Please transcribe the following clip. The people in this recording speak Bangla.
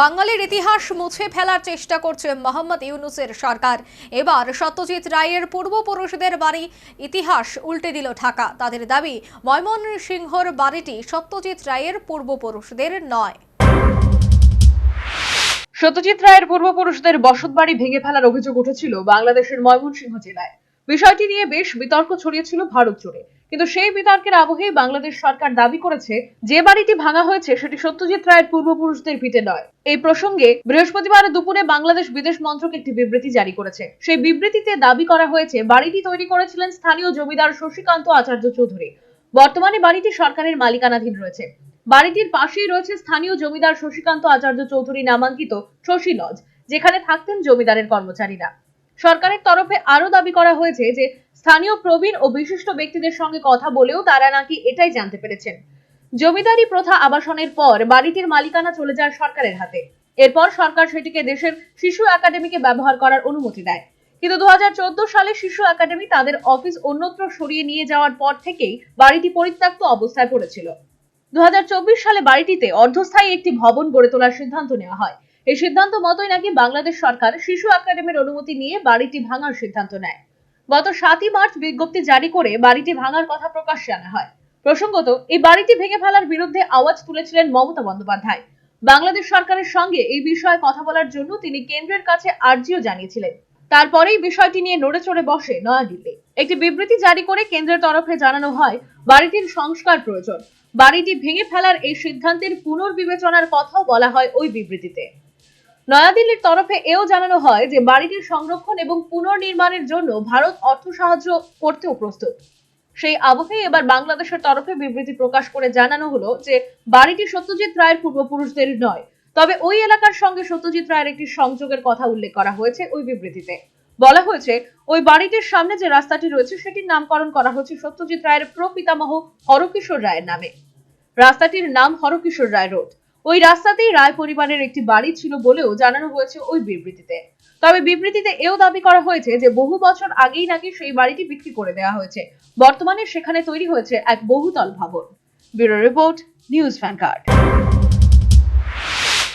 বাঙালির ইতিহাস মুছে ফেলার চেষ্টা করছে মোহাম্মদ ইউনুসের সরকার। এবার সত্যজিৎ রায়ের পূর্বপুরুষদের বাড়ি ইতিহাস উল্টে দিল ঢাকা। তাদের দাবি, ময়মনসিংহর বাড়িটি সত্যজিৎ রায়ের পূর্বপুরুষদের নয়। সত্যজিৎ রায়ের পূর্বপুরুষদের বসতবাড়ি ভেঙে ফেলার অভিযোগ উঠেছিল বাংলাদেশের ময়মনসিংহ জেলায়। বিষয়টি নিয়ে বেশ বিতর্ক ছড়িয়েছিল ভারত জুড়ে। কিন্তু সেই বিতর্কের আবহেই বাংলাদেশ সরকার দাবি করেছে, যে বাড়িটি ভাঙা হয়েছে সেটি সত্যজিৎ রায়ের পূর্বপুরুষদের ভিটে নয়। এই প্রসঙ্গে বৃহস্পতিবার দুপুরে বাংলাদেশ বিদেশ মন্ত্রক একটি বিবৃতি জারি করেছে। সেই বিবৃতিতে দাবি করা হয়েছে, বাড়িটি তৈরি করেছিলেন স্থানীয় জমিদার শশীকান্ত আচার্য চৌধুরী। বর্তমানে বাড়িটি সরকারের মালিকানাধীন রয়েছে। বাড়িটির পাশেই রয়েছে স্থানীয় জমিদার শশীকান্ত আচার্য চৌধুরী নামাঙ্কিত শশী লজ, যেখানে থাকতেন জমিদারের কর্মচারীরা। সরকারের তরফে আরও দাবি করা হয়েছে যে স্থানীয় প্রবীণ ও বিশিষ্ট ব্যক্তিদের সঙ্গে কথা বলেও তারা নাকি এটাই জানতে পেরেছেন। জমিদারি প্রথা আবাসনের পর বাড়িটির মালিকানা চলে যায় সরকারের হাতে। এরপর সরকার সেটিকে দেশের শিশু একাডেমিকে ব্যবহার করার অনুমতি দেয়। কিন্তু দুহাজার চোদ্দ সালে শিশু একাডেমি তাদের অফিস অন্যত্র সরিয়ে নিয়ে যাওয়ার পর থেকেই বাড়িটি পরিত্যক্ত অবস্থায় পড়েছিল। দু হাজার চব্বিশ সালে বাড়িটিতে অর্ধস্থায়ী একটি ভবন গড়ে তোলার সিদ্ধান্ত নেওয়া হয়। এই সিদ্ধান্ত মতোই নাকি বাংলাদেশ সরকার শিশু একাডেমির অনুমতি নিয়ে বাড়িটি ভাঙার সিদ্ধান্ত নেয়। গত সাতই মার্চ বিজ্ঞপ্তি জারি করে বাড়িটি ভাঙার কথা প্রকাশ্যে আনা হয়। প্রসঙ্গত, এই বাড়িটি ভেঙে ফেলার বিরুদ্ধে আওয়াজ তুলেছিলেন মমতা বন্দ্যোপাধ্যায়। বাংলাদেশ সরকারের সঙ্গে এই বিষয়ে কথা বলার জন্য তিনি কেন্দ্রের কাছে আর্জিও জানিয়েছিলেন। তারপরেই বিষয়টি নিয়ে নড়ে চড়ে বসে নয়াদিল্লি। একটি বিবৃতি জারি করে কেন্দ্রের তরফে জানানো হয়, বাড়িটির সংস্কার প্রয়োজন। বাড়িটি ভেঙে ফেলার এই সিদ্ধান্তের পুনর্বিবেচনার কথাও বলা হয় ওই বিবৃতিতে। নয়াদিল্লির তরফে এও জানানো হয় যে বাড়িটির সংরক্ষণ এবং পুনর্নির্মাণের জন্য ভারত অর্থ সাহায্য করতেও প্রস্তুত। সেই আবহে এবার বাংলাদেশের তরফে বিবৃতি প্রকাশ করে জানানো হলো যে বাড়িটি সত্যজিৎ রায়ের পূর্বপুরুষদের নয়। তবে ওই এলাকার সঙ্গে সত্যজিৎ রায়ের একটি সংযোগের কথা উল্লেখ করা হয়েছে ওই বিবৃতিতে। বলা হয়েছে, ওই বাড়িটির সামনে যে রাস্তাটি রয়েছে সেটির নামকরণ করা হয়েছে সত্যজিৎ রায়ের প্রপিতামহ হরকিশোর রায়ের নামে। রাস্তাটির নাম হরকিশোর রায় রোড। ওই রাস্তাতেই রায় পরিবারের একটি বাড়ি ছিল বলেও জানানো হয়েছে ওই বিবৃতিতে। তবে বিবৃতিতে এও দাবি করা হয়েছে যে, বহু বছর আগেই নাকি সেই বাড়িটি বিক্রি করে দেওয়া হয়েছে। বর্তমানে সেখানে তৈরি হয়েছে এক বহুতল ভবন। Bureau report, news vanguard